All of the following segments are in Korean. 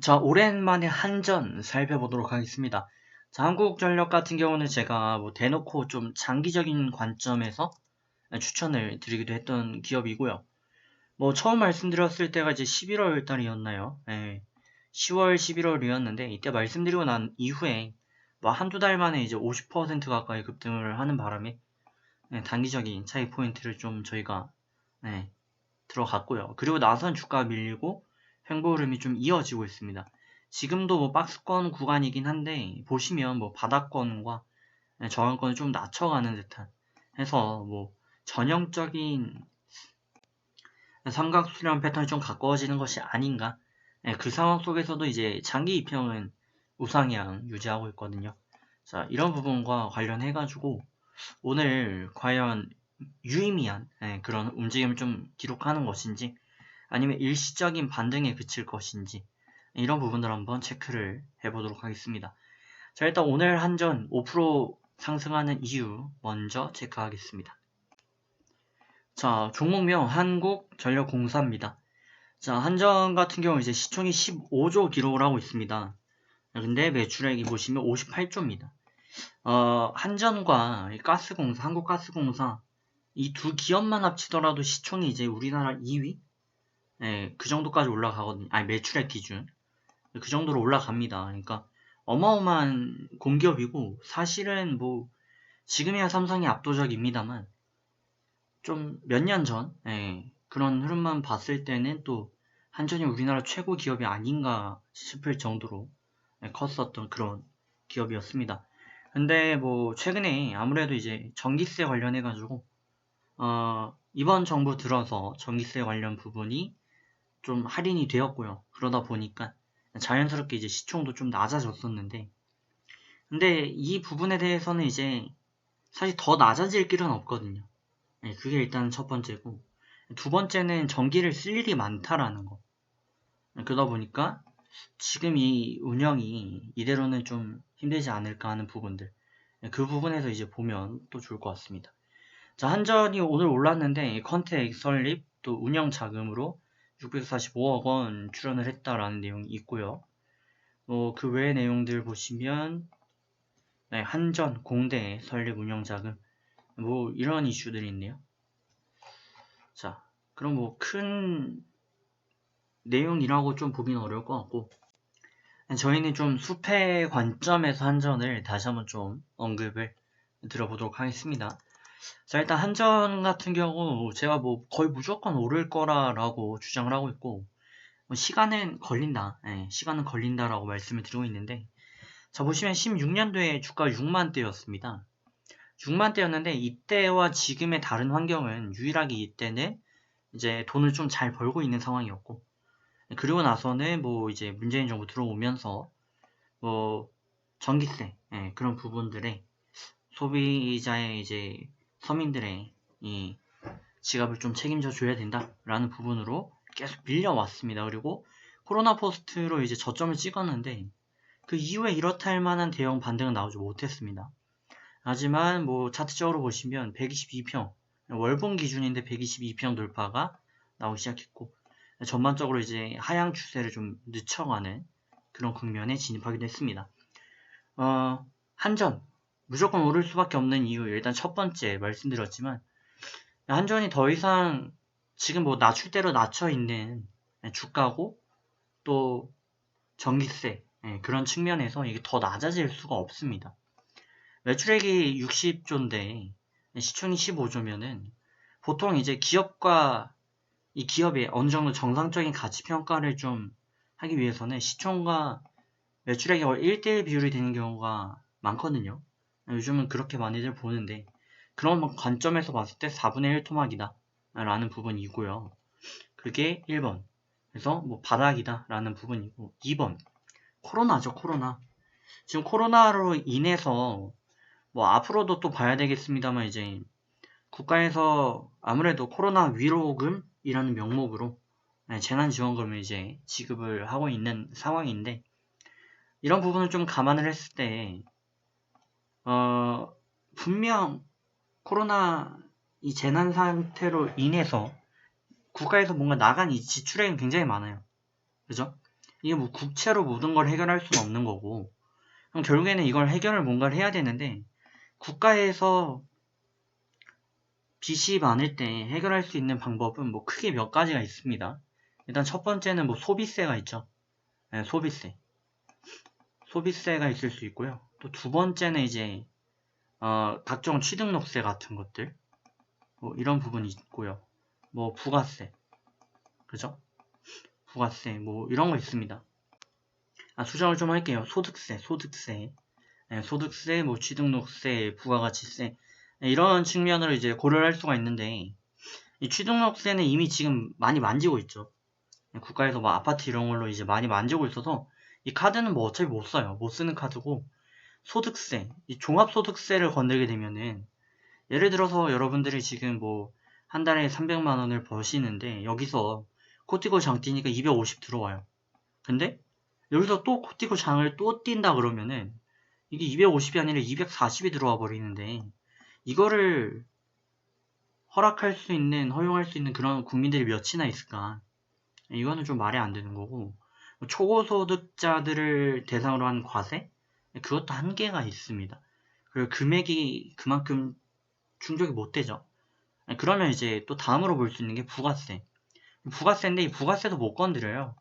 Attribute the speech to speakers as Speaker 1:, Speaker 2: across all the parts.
Speaker 1: 자, 오랜만에 한전 살펴보도록 하겠습니다. 자, 한국전력 같은 경우는 제가 뭐 대놓고 좀 장기적인 관점에서 추천을 드리기도 했던 기업이고요. 뭐 처음 말씀드렸을 때가 이제 11월 달이었나요? 예. 10월, 11월이었는데 이때 말씀드리고 난 이후에 뭐 한두 달 만에 이제 50% 가까이 급등을 하는 바람에 예, 단기적인 차익 포인트를 좀 저희가 예, 들어갔고요. 그리고 나선 주가 밀리고 횡보 흐름이 좀 이어지고 있습니다. 지금도 뭐 박스권 구간이긴 한데 보시면 뭐 바닥권과 저항권을 좀 낮춰가는 듯한 해서 뭐 전형적인 삼각수렴 패턴이 좀 가까워지는 것이 아닌가 네, 그 상황 속에서도 이제 장기 입형은 우상향 유지하고 있거든요. 자 이런 부분과 관련해 가지고 오늘 과연 유의미한 네, 그런 움직임을 좀 기록하는 것인지 아니면 일시적인 반등에 그칠 것인지 이런 부분들 한번 체크를 해보도록 하겠습니다. 자 일단 오늘 한전 5% 상승하는 이유 먼저 체크하겠습니다. 자 종목명 한국전력공사입니다. 자 한전 같은 경우 이제 시총이 15조 기록을 하고 있습니다. 근데 매출액이 보시면 58조입니다. 어, 한전과 가스공사, 한국가스공사 이 두 기업만 합치더라도 시총이 이제 우리나라 2위 예, 그 정도까지 올라가거든요. 아니, 매출액 기준. 그 정도로 올라갑니다. 그러니까 어마어마한 공기업이고, 사실은 뭐, 지금이야 삼성이 압도적입니다만, 좀 몇 년 전, 예, 그런 흐름만 봤을 때는 또, 한전이 우리나라 최고 기업이 아닌가 싶을 정도로 예, 컸었던 그런 기업이었습니다. 근데 뭐, 최근에 아무래도 이제 전기세 관련해 가지고, 어, 이번 정부 들어서 전기세 관련 부분이 좀 할인이 되었고요. 그러다 보니까 자연스럽게 이제 시총도 좀 낮아졌었는데 근데 이 부분에 대해서는 이제 사실 더 낮아질 길은 없거든요. 네, 그게 일단 첫 번째고 두 번째는 전기를 쓸 일이 많다라는 거. 그러다 보니까 지금 이 운영이 이대로는 좀 힘들지 않을까 하는 부분들. 그 부분에서 이제 보면 또 좋을 것 같습니다. 자, 한전이 오늘 올랐는데 컨택 설립 또 운영 자금으로 645억 원 출연을 했다라는 내용이 있고요. 뭐그 외의 내용들 보시면 네, 한전 공대 설립 운영 자금 뭐 이런 이슈들이 있네요. 자, 그럼 뭐 큰 내용이라고 좀 보기는 어려울 것 같고 저희는 좀 숲의 관점에서 한전을 다시 한번 좀 언급을 들어보도록 하겠습니다. 자, 일단 한전 같은 경우 제가 뭐 거의 무조건 오를 거라라고 주장을 하고 있고 뭐 시간은 걸린다. 예, 시간은 걸린다라고 말씀을 드리고 있는데 자, 보시면 16년도에 주가 6만 대였습니다. 6만 대였는데 이때와 지금의 다른 환경은 유일하게 이때는 이제 돈을 좀 잘 벌고 있는 상황이었고 그리고 나서는 뭐 이제 문재인 정부 들어오면서 뭐 전기세 예, 그런 부분들에 소비자의 이제 서민들의 이 지갑을 좀 책임져 줘야 된다라는 부분으로 계속 밀려왔습니다. 그리고 코로나 포스트로 이제 저점을 찍었는데 그 이후에 이렇다 할 만한 대형 반등은 나오지 못했습니다. 하지만 뭐 차트적으로 보시면 122평 월봉 기준인데 122평 돌파가 나오기 시작했고 전반적으로 이제 하향 추세를 좀 늦춰가는 그런 국면에 진입하기도 했습니다. 어, 한전 무조건 오를 수밖에 없는 이유 일단 첫 번째 말씀드렸지만 한전이 더 이상 지금 뭐 낮출 대로 낮춰 있는 주가고 또 전기세 예, 그런 측면에서 이게 더 낮아질 수가 없습니다. 매출액이 60조인데 시총이 15조면은 보통 이제 기업과 이 기업의 어느 정도 정상적인 가치 평가를 좀 하기 위해서는 시총과 매출액이 1대1 비율이 되는 경우가 많거든요. 요즘은 그렇게 많이들 보는데 그런 관점에서 봤을 때 4분의 1 토막이다 라는 부분이고요. 그게 1번. 그래서 뭐 바닥이다 라는 부분이고 2번. 코로나죠 코로나. 지금 코로나로 인해서 뭐 앞으로도 또 봐야 되겠습니다만 이제 국가에서 아무래도 코로나 위로금이라는 명목으로 네, 재난지원금을 이제 지급을 하고 있는 상황인데 이런 부분을 좀 감안을 했을 때 어, 분명 코로나 이 재난 상태로 인해서 국가에서 뭔가 나간 이 지출액은 굉장히 많아요. 그죠? 이게 뭐 국채로 모든 걸 해결할 수는 없는 거고 그럼 결국에는 이걸 해결을 뭔가를 해야 되는데 국가에서 빚이 많을 때 해결할 수 있는 방법은 뭐 크게 몇 가지가 있습니다. 일단 첫 번째는 뭐 소비세가 있죠. 네, 소비세. 소비세가 있을 수 있고요. 또 두 번째는 이제 어, 각종 취등록세 같은 것들 뭐 이런 부분이 있고요. 뭐 부가세, 그죠? 부가세 뭐 이런 거 있습니다. 아 수정을 좀 할게요. 소득세, 소득세, 네, 소득세, 뭐 취등록세, 부가가치세 네, 이런 측면으로 이제 고려를 할 수가 있는데 이 취등록세는 이미 지금 많이 만지고 있죠. 네, 국가에서 뭐 아파트 이런 걸로 이제 많이 만지고 있어서 이 카드는 뭐 어차피 못 써요. 못 쓰는 카드고 소득세, 이 종합소득세를 건들게 되면은 예를 들어서 여러분들이 지금 뭐 한 달에 300만 원을 버시는데 여기서 코티고 장 뛰니까 250 들어와요. 근데 여기서 또 코티고 장을 또 뛴다 그러면은 이게 250이 아니라 240이 들어와 버리는데 이거를 허락할 수 있는 허용할 수 있는 그런 국민들이 몇이나 있을까? 이거는 좀 말이 안 되는 거고 초고소득자들을 대상으로 한 과세 그것도 한계가 있습니다. 그리고 금액이 그만큼 충족이 못 되죠. 그러면 이제 또 다음으로 볼 수 있는 게 부가세. 부가세인데 이 부가세도 못 건드려요.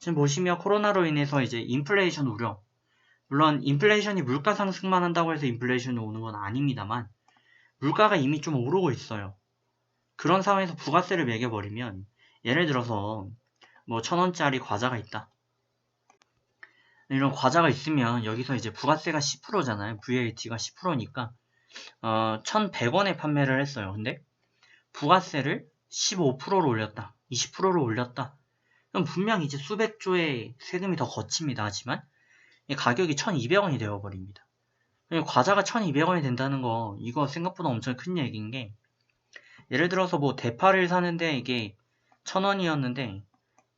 Speaker 1: 지금 보시면 코로나로 인해서 이제 인플레이션 우려. 물론 인플레이션이 물가 상승만 한다고 해서 인플레이션이 오는 건 아닙니다만 물가가 이미 좀 오르고 있어요. 그런 상황에서 부가세를 매겨버리면 예를 들어서 뭐 천원짜리 과자가 있다. 이런 과자가 있으면 여기서 이제 부가세가 10%잖아요. VAT가 10%니까 어, 1,100원에 판매를 했어요. 근데 부가세를 15%로 올렸다. 20%로 올렸다. 그럼 분명히 이제 수백 조의 세금이 더 거칩니다. 하지만 가격이 1,200원이 되어버립니다. 과자가 1,200원이 된다는 거 이거 생각보다 엄청 큰 얘기인 게 예를 들어서 뭐 대파를 사는데 이게 1,000원이었는데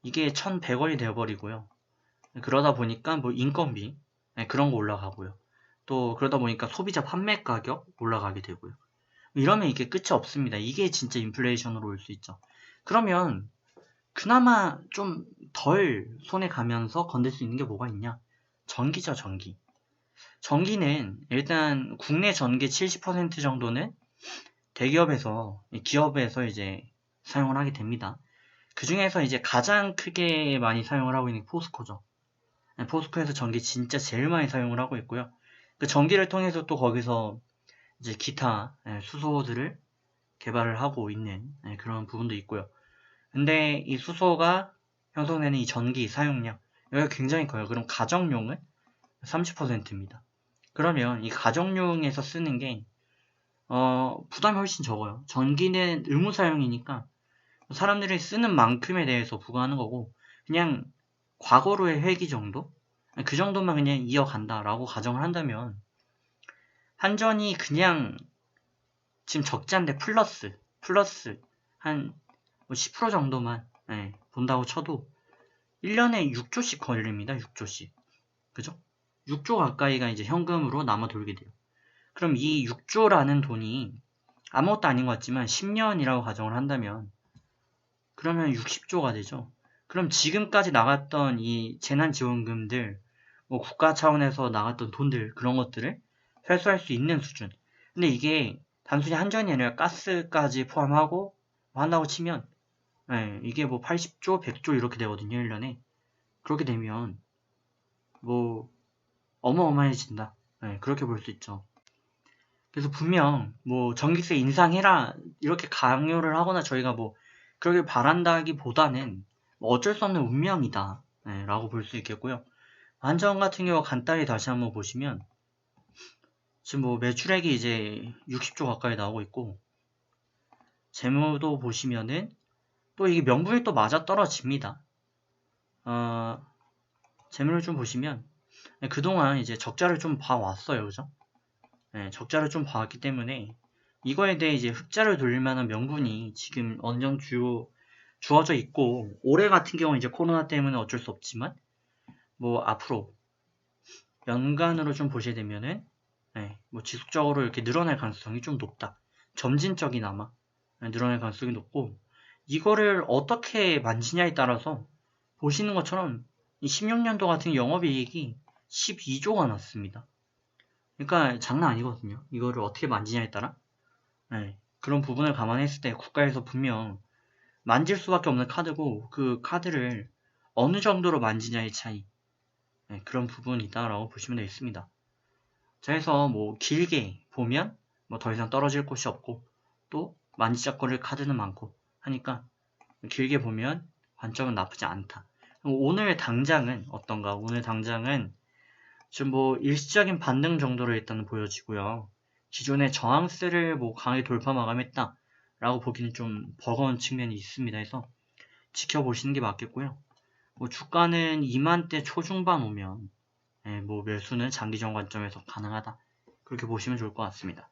Speaker 1: 이게 1,100원이 되어버리고요. 그러다 보니까 뭐 인건비 네, 그런 거 올라가고요. 또 그러다 보니까 소비자 판매 가격 올라가게 되고요. 이러면 이게 끝이 없습니다. 이게 진짜 인플레이션으로 올 수 있죠. 그러면 그나마 좀 덜 손에 가면서 건들 수 있는 게 뭐가 있냐? 전기죠, 전기. 전기는 일단 국내 전기 70% 정도는 대기업에서 기업에서 이제 사용을 하게 됩니다. 그 중에서 이제 가장 크게 많이 사용을 하고 있는 게 포스코죠. 네, 포스코에서 전기 진짜 제일 많이 사용을 하고 있고요. 그 전기를 통해서 또 거기서 이제 기타 네, 수소들을 개발을 하고 있는 네, 그런 부분도 있고요. 근데 이 수소가 형성되는 이 전기 사용량 여기가 굉장히 커요. 그럼 가정용은 30%입니다. 그러면 이 가정용에서 쓰는 게 어, 부담이 훨씬 적어요. 전기는 의무 사용이니까 사람들이 쓰는 만큼에 대해서 부과하는 거고 그냥 과거로의 회기 정도? 그 정도만 그냥 이어간다라고 가정을 한다면 한전이 그냥 지금 적자인데 플러스 플러스 한 10%뭐 정도만 예, 본다고 쳐도 1년에 6조씩 걸립니다. 6조씩. 그죠? 6조 가까이가 이제 현금으로 남아 돌게 돼요. 그럼 이 6조라는 돈이 아무것도 아닌 것 같지만 10년이라고 가정을 한다면 그러면 60조가 되죠. 그럼 지금까지 나갔던 이 재난지원금들, 뭐 국가 차원에서 나갔던 돈들, 그런 것들을 회수할 수 있는 수준. 근데 이게 단순히 한전이 아니라 가스까지 포함하고 한다고 치면, 네, 이게 뭐 80조, 100조 이렇게 되거든요, 1년에. 그렇게 되면, 뭐, 어마어마해진다. 네, 그렇게 볼 수 있죠. 그래서 분명, 뭐, 전기세 인상해라, 이렇게 강요를 하거나 저희가 뭐, 그러길 바란다기 보다는, 뭐 어쩔 수 없는 운명이다. 네, 라고 볼 수 있겠고요. 한전 같은 경우 간단히 다시 한번 보시면 지금 뭐 매출액이 이제 60조 가까이 나오고 있고 재무도 보시면은 또 이게 명분이 또 맞아 떨어집니다. 어, 재무를 좀 보시면 네, 그동안 이제 적자를 좀 봐왔어요. 그죠? 네, 적자를 좀 봐왔기 때문에 이거에 대해 이제 흑자를 돌릴 만한 명분이 지금 정도 주요 주어져 있고 올해 같은 경우는 이제 코로나 때문에 어쩔 수 없지만 뭐 앞으로 연간으로 좀 보시게 되면은 네, 뭐 지속적으로 이렇게 늘어날 가능성이 좀 높다. 점진적이나마 네, 늘어날 가능성이 높고 이거를 어떻게 만지냐에 따라서 보시는 것처럼 16년도 같은 영업이익이 12조가 났습니다. 그러니까 장난 아니거든요. 이거를 어떻게 만지냐에 따라 네, 그런 부분을 감안했을 때 국가에서 분명 만질 수밖에 없는 카드고 그 카드를 어느 정도로 만지냐의 차이 네, 그런 부분이다라고 보시면 되겠습니다. 자, 그래서 뭐 길게 보면 뭐 더 이상 떨어질 곳이 없고 또 만지작거릴 카드는 많고 하니까 길게 보면 관점은 나쁘지 않다. 오늘 당장은 어떤가? 오늘 당장은 지금 뭐 일시적인 반등 정도로 일단 보여지고요. 기존의 저항세를 뭐 강하게 돌파 마감했다 라고 보기는 좀 버거운 측면이 있습니다. 해서 지켜보시는 게 맞겠고요. 뭐 주가는 2만대 초중반 오면 예, 뭐 매수는 장기적 관점에서 가능하다. 그렇게 보시면 좋을 것 같습니다.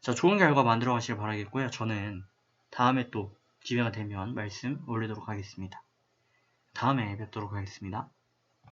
Speaker 1: 자, 좋은 결과 만들어 가시길 바라겠고요. 저는 다음에 또 기회가 되면 말씀 올리도록 하겠습니다. 다음에 뵙도록 하겠습니다.